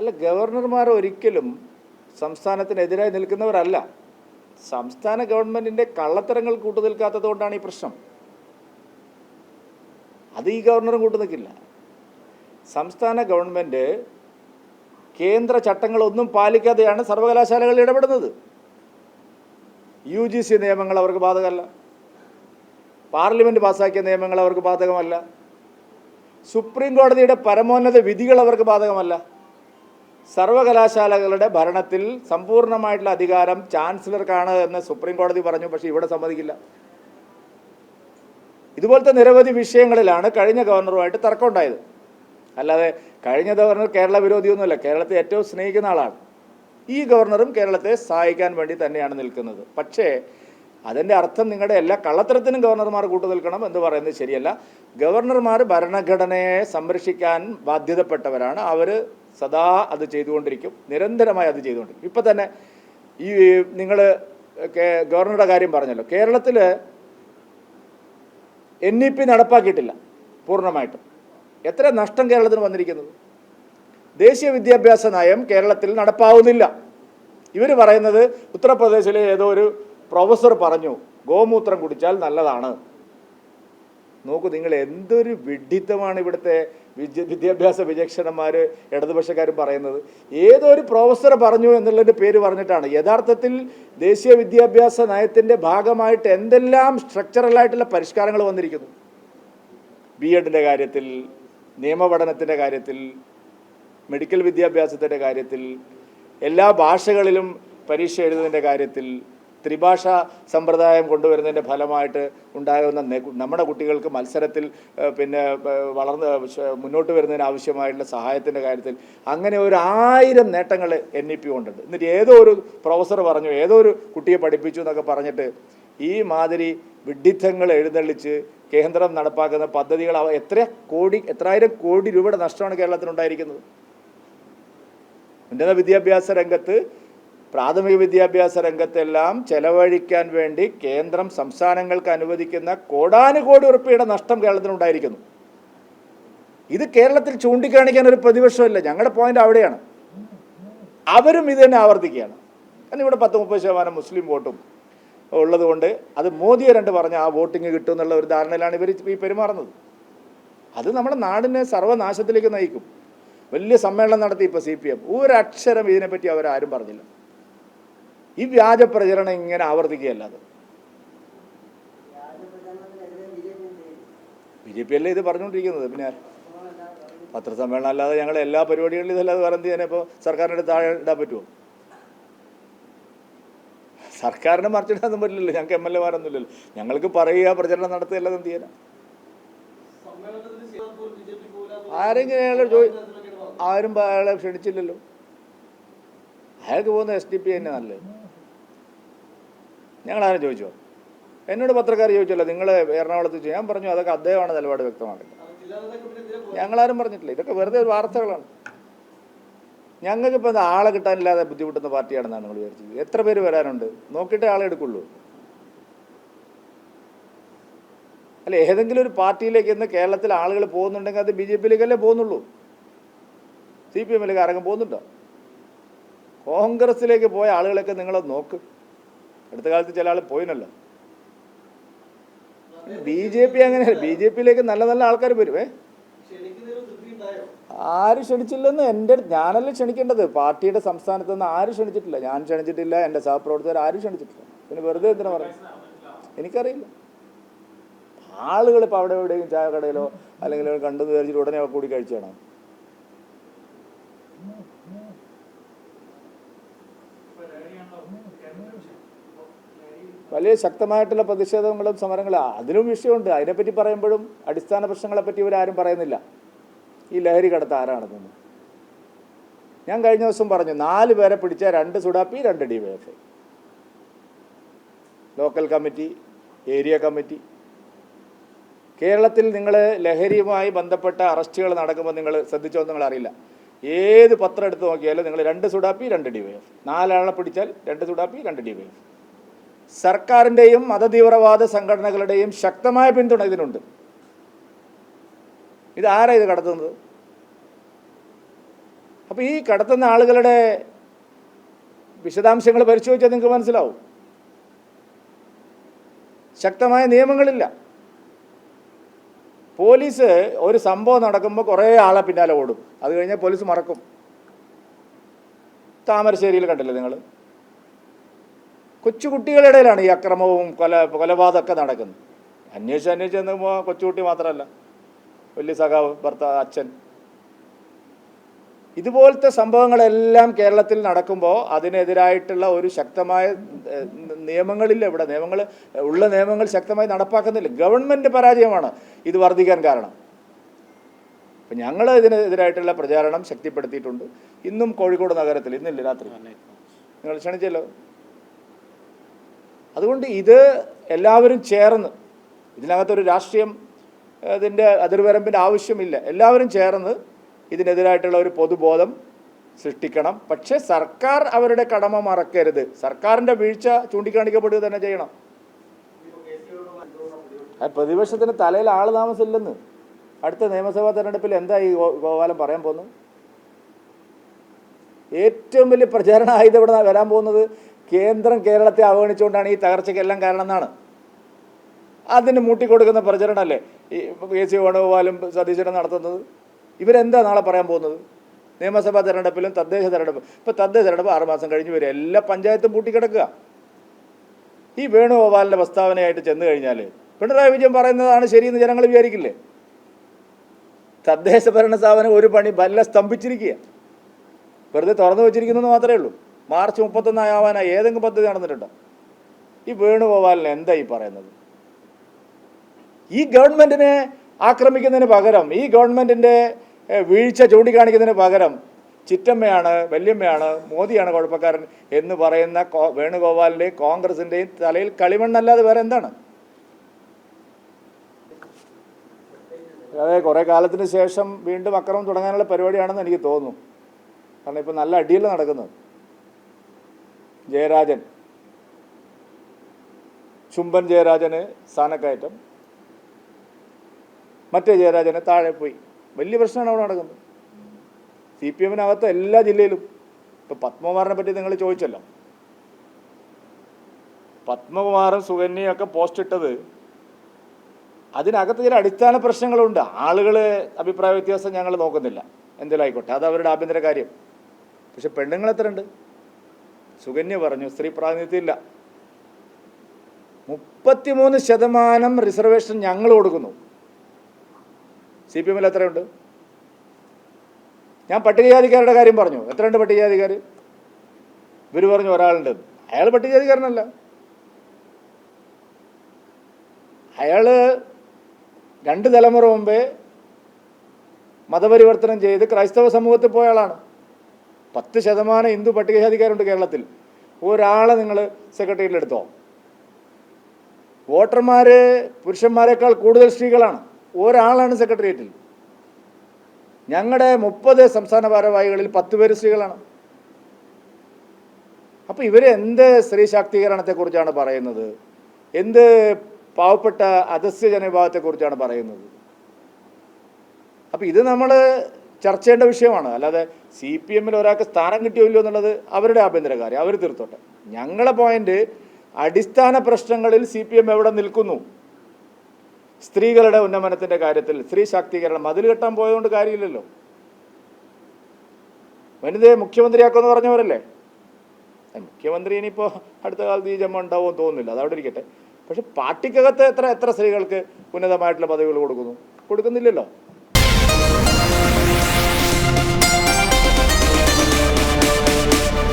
അല്ല ഗവർണർമാർ ഒരിക്കലും സംസ്ഥാനത്തിനെതിരായി നിൽക്കുന്നവരല്ല. സംസ്ഥാന ഗവൺമെന്റിന്റെ കള്ളത്തരങ്ങൾ കൂട്ടു നിൽക്കാത്തത് കൊണ്ടാണ് ഈ പ്രശ്നം. അത് ഈ ഗവർണറും കൂട്ടു നിൽക്കില്ല. സംസ്ഥാന ഗവൺമെന്റ് കേന്ദ്ര ചട്ടങ്ങളൊന്നും പാലിക്കാതെയാണ് സർവകലാശാലകൾ ഇടപെടുന്നത്. യു ജി സി നിയമങ്ങൾ അവർക്ക് ബാധകമല്ല. പാർലമെന്റ് പാസാക്കിയ നിയമങ്ങൾ അവർക്ക് ബാധകമല്ല. സുപ്രീം കോടതിയുടെ പരമോന്നത വിധികൾ അവർക്ക് ബാധകമല്ല. സർവകലാശാലകളുടെ ഭരണത്തിൽ സമ്പൂർണമായിട്ടുള്ള അധികാരം ചാൻസലർക്കാണ് എന്ന് സുപ്രീം കോടതി പറഞ്ഞു പക്ഷെ ഇവിടെ സമ്മതിക്കില്ല. ഇതുപോലത്തെ നിരവധി വിഷയങ്ങളിലാണ് കഴിഞ്ഞ ഗവർണറുമായിട്ട് തർക്കമുണ്ടായത്. അല്ലാതെ കഴിഞ്ഞ ഗവർണർ കേരള വിരോധിയൊന്നുമല്ല കേരളത്തെ ഏറ്റവും സ്നേഹിക്കുന്ന ആളാണ്. ഈ ഗവർണറും കേരളത്തെ സഹായിക്കാൻ വേണ്ടി തന്നെയാണ് നിൽക്കുന്നത്. പക്ഷേ അതിന്റെ അർത്ഥം നിങ്ങളുടെ എല്ലാ കള്ളത്തരത്തിനും ഗവർണർമാർ കൂട്ടു നിൽക്കണം എന്ന് പറയുന്നത് ശരിയല്ല. ഗവർണർമാർ ഭരണഘടനയെ സംരക്ഷിക്കാൻ ബാധ്യതപ്പെട്ടവരാണ്. അവർ സദാ അത് ചെയ്തുകൊണ്ടിരിക്കും. നിരന്തരമായി അത് ചെയ്തുകൊണ്ടിരിക്കും. ഇപ്പം തന്നെ ഈ നിങ്ങൾ ഗവർണറുടെ കാര്യം പറഞ്ഞല്ലോ. കേരളത്തിൽ എൻ ഇ പി നടപ്പാക്കിയിട്ടില്ല പൂർണമായിട്ടും. എത്ര നഷ്ടം കേരളത്തിന് വന്നിരിക്കുന്നത്? ദേശീയ വിദ്യാഭ്യാസ നയം കേരളത്തിൽ നടപ്പാവുന്നില്ല. ഇവർ പറയുന്നത് ഉത്തർപ്രദേശിലെ ഏതോ ഒരു പ്രൊഫസർ പറഞ്ഞു ഗോമൂത്രം കുടിച്ചാൽ നല്ലതാണ്. നോക്കൂ നിങ്ങൾ എന്തൊരു വിഡ്ഢിത്തമാണ് ഇവിടുത്തെ വിദ്യ വിദ്യാഭ്യാസ വിചക്ഷണന്മാർ ഇടതുപക്ഷക്കാരും പറയുന്നത്. ഏതൊരു പ്രൊഫസർ പറഞ്ഞു എന്നുള്ളതിന്റെ പേര് പറഞ്ഞിട്ടാണ്. യഥാർത്ഥത്തിൽ ദേശീയ വിദ്യാഭ്യാസ നയത്തിന്റെ ഭാഗമായിട്ട് എന്തെല്ലാം സ്ട്രക്ചറലായിട്ടുള്ള പരിഷ്കാരങ്ങൾ വന്നിരിക്കുന്നു? ബി എഡിന്റെ കാര്യത്തിൽ നിയമപഠനത്തിന്റെ കാര്യത്തിൽ മെഡിക്കൽ വിദ്യാഭ്യാസത്തിന്റെ കാര്യത്തിൽ എല്ലാ ഭാഷകളിലും പരീക്ഷ എഴുതുന്നതിന്റെ കാര്യത്തിൽ ത്രിഭാഷ സമ്പ്രദായം കൊണ്ടുവരുന്നതിന്റെ ഫലമായിട്ട് ഉണ്ടാകുന്ന നമ്മുടെ കുട്ടികൾക്ക് മത്സരത്തിൽ പിന്നെ വളർന്ന് മുന്നോട്ട് വരുന്നതിന് ആവശ്യമായിട്ടുള്ള സഹായത്തിന്റെ കാര്യത്തിൽ അങ്ങനെ ഒരു ആയിരം നേട്ടങ്ങൾ എൻ ഇ പി കൊണ്ടുണ്ട്. എന്നിട്ട് ഏതോ ഒരു പ്രൊഫസർ പറഞ്ഞു ഏതോ ഒരു കുട്ടിയെ പഠിപ്പിച്ചു എന്നൊക്കെ പറഞ്ഞിട്ട് ഈ മാതിരി വിഡിത്തങ്ങൾ എഴുന്നള്ളിച്ച് കേന്ദ്രം നടപ്പാക്കുന്ന പദ്ധതികൾ എത്ര കോടി എത്രായിരം കോടി രൂപയുടെ നഷ്ടമാണ് കേരളത്തിനുണ്ടായിരിക്കുന്നത് ഉന്നത വിദ്യാഭ്യാസ രംഗത്ത് പ്രാഥമിക വിദ്യാഭ്യാസ രംഗത്തെല്ലാം ചെലവഴിക്കാൻ വേണ്ടി കേന്ദ്രം സംസ്ഥാനങ്ങൾക്ക് അനുവദിക്കുന്ന കോടാനുകോടി ഉറുപ്പിയുടെ നഷ്ടം കേരളത്തിനുണ്ടായിരിക്കുന്നു. ഇത് കേരളത്തിൽ ചൂണ്ടിക്കാണിക്കാൻ ഒരു പ്രതിപക്ഷമില്ല ഞങ്ങളുടെ പോയിന്റ് അവിടെയാണ്. അവരും ഇത് തന്നെ ആവർത്തിക്കുകയാണ്. കാരണം ഇവിടെ പത്ത് മുപ്പത് ശതമാനം മുസ്ലിം വോട്ടും ഉള്ളതുകൊണ്ട് അത് മോദിയെ രണ്ട് പറഞ്ഞ ആ വോട്ടിങ് കിട്ടും എന്നുള്ള ഒരു ധാരണയിലാണ് ഇവർ ഈ പെരുമാറുന്നത്. അത് നമ്മുടെ നാടിനെ സർവനാശത്തിലേക്ക് നയിക്കും. വലിയ സമ്മേളനം നടത്തി ഇപ്പോൾ സി പി എം. ഒരക്ഷരം ഇതിനെപ്പറ്റി അവരാരും പറഞ്ഞില്ല. ഈ വ്യാജ പ്രചരണം ഇങ്ങനെ ആവർത്തിക്കുകയല്ലാതെ ബി ജെ പി അല്ലേ ഇത് പറഞ്ഞുകൊണ്ടിരിക്കുന്നത്? പിന്നെ പത്രസമ്മേളനം അല്ലാതെ ഞങ്ങൾ എല്ലാ പരിപാടികളിലും ഇതല്ലാതെ വേറെ എന്ത് ചെയ്യാൻ ഇപ്പോൾ സർക്കാരിന്റെ താഴെ ഇടാൻ പറ്റുമോ സർക്കാരിനെ മറിച്ചിടാനൊന്നും പറ്റില്ലല്ലോ. ഞങ്ങൾക്ക് എം എൽ എമാരൊന്നുമില്ലല്ലോ. ഞങ്ങൾക്ക് പറയുക പ്രചരണം നടത്തുകയല്ലാതെ എന്ത് ചെയ്യാനാ? ആരെങ്കിലും അയാളെ ചോദി ആരും അയാളെ ക്ഷണിച്ചില്ലല്ലോ. അയാൾക്ക് പോകുന്ന എസ് ഡി പി തന്നെ നല്ലത്. ഞങ്ങളാരും ചോദിച്ചോ എന്നോട് പത്രക്കാർ ചോദിച്ചല്ലോ നിങ്ങൾ എറണാകുളത്ത് ഞാൻ പറഞ്ഞു അതൊക്കെ അദ്ദേഹമാണ് നിലപാട് വ്യക്തമാക്കുന്നത് ഞങ്ങളാരും പറഞ്ഞിട്ടില്ല. ഇതൊക്കെ വെറുതെ ഒരു വാർത്തകളാണ്. ഞങ്ങൾക്ക് ഇപ്പം ആളെ കിട്ടാനില്ലാതെ ബുദ്ധിമുട്ടുന്ന പാർട്ടിയാണെന്നാണ് നിങ്ങൾ വിചാരിച്ചത്. എത്ര പേര് വരാനുണ്ട്? നോക്കിയിട്ടേ ആളെ എടുക്കുള്ളൂ. അല്ല ഏതെങ്കിലും ഒരു പാർട്ടിയിലേക്ക് ഇന്ന് കേരളത്തിൽ ആളുകൾ പോകുന്നുണ്ടെങ്കിൽ അത് ബി ജെ പിയിലേക്കല്ലേ പോകുന്നുള്ളൂ? സി പി എമ്മിലേക്ക് ആരെങ്കിലും പോകുന്നുണ്ടോ? കോൺഗ്രസിലേക്ക് പോയ ആളുകളൊക്കെ നിങ്ങളത് നോക്ക്. അടുത്ത കാലത്ത് ചില ആൾ പോയിനല്ലോ. ബി ജെ പി അങ്ങനെ ബി ജെ പിയിലേക്ക് നല്ല നല്ല ആൾക്കാർ വരുവേ ആരും ക്ഷണിച്ചില്ലെന്ന് എന്റെ ഞാനല്ലേ ക്ഷണിക്കേണ്ടത്. പാർട്ടിയുടെ സംസ്ഥാനത്ത് നിന്ന് ആരും ക്ഷണിച്ചിട്ടില്ല? ഞാൻ ക്ഷണിച്ചിട്ടില്ല എന്റെ സഹപ്രവർത്തകർ ആരും ക്ഷണിച്ചിട്ടില്ല. പിന്നെ വെറുതെ എന്തിനാ പറയുന്നത് എനിക്കറിയില്ല. ആളുകൾ ഇപ്പോൾ അവിടെ എവിടെയും ചായ കടയിലോ അല്ലെങ്കിൽ കണ്ടു വിചാരിച്ചിട്ട് ഉടനെ കൂടി കഴിച്ചാണോ? വലിയ ശക്തമായിട്ടുള്ള പ്രതിഷേധങ്ങളും സമരങ്ങളും അതിനും വിഷയമുണ്ട്. അതിനെപ്പറ്റി പറയുമ്പോഴും അടിസ്ഥാന പ്രശ്നങ്ങളെപ്പറ്റി ഇവരാരും പറയുന്നില്ല. ഈ ലഹരി കടത്ത് ആരാണെന്ന് ഞാൻ കഴിഞ്ഞ ദിവസം പറഞ്ഞു നാല് പേരെ പിടിച്ച രണ്ട് സുഡാപ്പി രണ്ട് ഡി ലോക്കൽ കമ്മിറ്റി ഏരിയ കമ്മിറ്റി. കേരളത്തിൽ നിങ്ങൾ ലഹരിയുമായി ബന്ധപ്പെട്ട അറസ്റ്റുകൾ നടക്കുമ്പോൾ നിങ്ങൾ ശ്രദ്ധിച്ചോ നിങ്ങൾ അറിയില്ല ഏത് പത്രം എടുത്ത് നോക്കിയാലും നിങ്ങൾ രണ്ട് സുഡാപ്പി രണ്ട് ഡി വൈ എഫ് നാലാളെ പിടിച്ചാൽ രണ്ട് സുഡാപ്പി രണ്ട് ഡി വൈ എഫ് സർക്കാരിന്റെയും മതതീവ്രവാദ സംഘടനകളുടെയും ശക്തമായ പിന്തുണ ഇതിനുണ്ട്. ഇത് ഇത് കടത്തുന്നത്? അപ്പോൾ ഈ കടത്തുന്ന ആളുകളുടെ വിശദാംശങ്ങൾ പരിശോധിച്ചാൽ നിങ്ങൾക്ക് മനസ്സിലാവും. ശക്തമായ നിയമങ്ങളില്ല. പോലീസ് ഒരു സംഭവം നടക്കുമ്പോൾ കുറേ ആളെ പിന്നാലെ ഓടും. അത് കഴിഞ്ഞാൽ പോലീസ് മറക്കും. താമരശ്ശേരിയിൽ കണ്ടില്ലേ നിങ്ങൾ കൊച്ചുകുട്ടികളുടെ ഇടയിലാണ് ഈ അക്രമവും കൊല കൊലപാതകമൊക്കെ നടക്കുന്നത്. അന്വേഷിച്ച് അന്വേഷിച്ച് നോക്കുമ്പോൾ കൊച്ചുകുട്ടി മാത്രമല്ല. വലിയ സഖാവ് ഭർത്താവ് അച്ഛൻ. ഇതുപോലത്തെ സംഭവങ്ങളെല്ലാം കേരളത്തിൽ നടക്കുമ്പോൾ അതിനെതിരായിട്ടുള്ള ഒരു ശക്തമായ നിയമങ്ങളില്ല ഇവിടെ. നിയമങ്ങൾ ഉള്ള നിയമങ്ങൾ ശക്തമായി നടപ്പാക്കുന്നില്ല. ഗവൺമെന്റ് പരാജയമാണ് ഇത് വർദ്ധിക്കാൻ കാരണം. അപ്പം ഞങ്ങൾ ഇതിനെതിരായിട്ടുള്ള പ്രചാരണം ശക്തിപ്പെടുത്തിയിട്ടുണ്ട്. ഇന്നും കോഴിക്കോട് നഗരത്തിൽ ഇന്നില്ല രാത്രി. നിങ്ങൾ ക്ഷണിച്ചല്ലോ. അതുകൊണ്ട് ഇത് എല്ലാവരും ചേർന്ന് ഇതിനകത്തൊരു രാഷ്ട്രീയം ഇതിന്റെ അതിർവരമ്പിന്റെ ആവശ്യമില്ല എല്ലാവരും ചേർന്ന് ഇതിനെതിരായിട്ടുള്ള ഒരു പൊതുബോധം സൃഷ്ടിക്കണം. പക്ഷേ സർക്കാർ അവരുടെ കടമ മറക്കരുത്. സർക്കാരിന്റെ വീഴ്ച ചൂണ്ടിക്കാണിക്കപ്പെടുക തന്നെ ചെയ്യണം. പ്രതിപക്ഷത്തിന് തലയിൽ ആൾ താമസമില്ലെന്ന് അടുത്ത നിയമസഭാ തെരഞ്ഞെടുപ്പിൽ എന്താ ഈ ഗോപാലം പറയാൻ പോകുന്നത്? ഏറ്റവും വലിയ പ്രചാരണ ആയുധം ഇവിടെ വരാൻ പോകുന്നത്? കേന്ദ്രം കേരളത്തെ അവഗണിച്ചുകൊണ്ടാണ് ഈ തകർച്ചയ്ക്കെല്ലാം കാരണം എന്നാണ് അതിന് മൂട്ടിക്കൊടുക്കുന്ന പ്രചരണമല്ലേ ഈ കെ സി വേണുഗോപാലും സതീശനും നടത്തുന്നത്. ഇവരെന്താ നാളെ പറയാൻ പോകുന്നത്? നിയമസഭാ തെരഞ്ഞെടുപ്പിലും തദ്ദേശ തെരഞ്ഞെടുപ്പ് ഇപ്പോൾ തദ്ദേശ തെരഞ്ഞെടുപ്പ് ആറുമാസം കഴിഞ്ഞ് വരും എല്ലാ പഞ്ചായത്തും പൂട്ടിക്കിടക്കുക. ഈ വേണുഗോപാലിന്റെ പ്രസ്താവനയായിട്ട് ചെന്ന് കഴിഞ്ഞാൽ പിണറായി വിജയൻ പറയുന്നതാണ് ശരിയെന്ന് ജനങ്ങൾ വിചാരിക്കില്ലേ? തദ്ദേശ ഭരണ സ്ഥാപനം ഒരു പണി വല്ല സ്തംഭിച്ചിരിക്കുക. വെറുതെ തുറന്നു വെച്ചിരിക്കുന്നു മാത്രമേ ഉള്ളൂ. മാർച്ച് മുപ്പത്തൊന്നായി ആവാനായി ഏതെങ്കിലും പദ്ധതി നടന്നിട്ടുണ്ടോ? ഈ വേണുഗോപാലിന് എന്താ ഈ പറയുന്നത്? ഈ ഗവൺമെന്റിനെ ആക്രമിക്കുന്നതിന് പകരം ഈ ഗവൺമെന്റിന്റെ വീഴ്ച ചൂണ്ടിക്കാണിക്കുന്നതിന് പകരം ചിറ്റമ്മയാണ് വല്യമ്മയാണ് മോദിയാണ് കുഴപ്പക്കാരൻ എന്ന് പറയുന്ന വേണുഗോപാലിന്റെയും കോൺഗ്രസിന്റെയും തലയിൽ കളിമണ്ണല്ലാതെ വേറെ എന്താണ്? അതെ കുറെ കാലത്തിന് ശേഷം വീണ്ടും അക്രമം തുടങ്ങാനുള്ള പരിപാടിയാണെന്ന് എനിക്ക് തോന്നുന്നു. കാരണം ഇപ്പൊ നല്ല അടിയല്ല നടക്കുന്നത്. ജയരാജൻ. ചുംബൻ ജയരാജന് സ്ഥാനക്കയറ്റം. മറ്റേ ജയരാജന് താഴെ പോയി. വലിയ പ്രശ്നമാണ് അവിടെ നടക്കുന്നത്. സി പി എമ്മിനകത്ത് എല്ലാ ജില്ലയിലും. ഇപ്പം പത്മകുമാറിനെ പറ്റി നിങ്ങൾ ചോദിച്ചല്ലോ. പത്മകുമാറും സുകന്യയും ഒക്കെ പോസ്റ്റ് ഇട്ടത് അതിനകത്ത് ചില അടിസ്ഥാന പ്രശ്നങ്ങളുണ്ട്. ആളുകൾ അഭിപ്രായ വ്യത്യാസം ഞങ്ങൾ നോക്കുന്നില്ല. എന്തെങ്കിലും ആയിക്കോട്ടെ. അത് അവരുടെ ആഭ്യന്തര കാര്യം. പക്ഷെ പെണ്ണുങ്ങൾ എത്ര ഉണ്ട് സുകന്യ പറഞ്ഞു സ്ത്രീ പ്രാതിനിധ്യം ഇല്ല മുപ്പത്തിമൂന്ന് ശതമാനം റിസർവേഷൻ ഞങ്ങൾ കൊടുക്കുന്നു. സി പി എമ്മിൽ എത്രയുണ്ട്? ഞാൻ പട്ടികജാതിക്കാരുടെ കാര്യം പറഞ്ഞു. എത്രയുണ്ട് പട്ടികജാതിക്കാർ ഇവർ പറഞ്ഞു ഒരാളുണ്ട്. അയാൾ പട്ടികജാതിക്കാരനല്ല. അയാൾ രണ്ട് തലമുറ മുമ്പേ മതപരിവർത്തനം ചെയ്ത് ക്രൈസ്തവ സമൂഹത്തിൽ പോയ ആളാണ്. പത്ത് ശതമാനം ഹിന്ദു പട്ടികജാതിക്കാരുണ്ട് കേരളത്തിൽ. ഒരാളെ നിങ്ങൾ സെക്രട്ടേറിയറ്റിൽ എടുത്തോ? വോട്ടർമാർ പുരുഷന്മാരെക്കാൾ കൂടുതൽ സ്ത്രീകളാണ്. ഒരാളാണ് സെക്രട്ടേറിയറ്റിൽ ഞങ്ങളുടെ മുപ്പത് സംസ്ഥാന ഭാരവാഹികളിൽ പത്ത് പേര് സ്ത്രീകളാണ്. അപ്പോൾ ഇവർ എന്ത് സ്ത്രീ ശാക്തീകരണത്തെക്കുറിച്ചാണ് പറയുന്നത്? എന്ത് പാവപ്പെട്ട അധസ്യ ജനവിഭാഗത്തെക്കുറിച്ചാണ് പറയുന്നത്? അപ്പോൾ ഇത് നമ്മൾ ചർച്ച ചെയ്യേണ്ട വിഷയമാണ്. അല്ലാതെ സി പി എമ്മിൽ ഒരാൾക്ക് സ്ഥാനം കിട്ടിയോ ഇല്ലയോ എന്നുള്ളത് അവരുടെ ആഭ്യന്തര കാര്യം. അവർ തീർത്തോട്ടെ. ഞങ്ങളെ പോയിന്റ് അടിസ്ഥാന പ്രശ്നങ്ങളിൽ സി പി എം എവിടെ നിൽക്കുന്നു? സ്ത്രീകളുടെ ഉന്നമനത്തിന്റെ കാര്യത്തിൽ സ്ത്രീ ശാക്തീകരണം മതിൽ കെട്ടാൻ പോയതുകൊണ്ട് കാര്യമില്ലല്ലോ. വനിതയെ മുഖ്യമന്ത്രിയാക്കുമെന്ന് പറഞ്ഞവരല്ലേ? മുഖ്യമന്ത്രി ഇനിയിപ്പോൾ അടുത്ത കാലത്ത് ഈ ജമ്മ ഉണ്ടാവുമെന്ന് തോന്നുന്നില്ല. അതവിടെ ഇരിക്കട്ടെ. പക്ഷെ പാർട്ടിക്കകത്ത് എത്ര എത്ര സ്ത്രീകൾക്ക് ഉന്നതമായിട്ടുള്ള പദവികൾ കൊടുക്കുന്നു? കൊടുക്കുന്നില്ലല്ലോ.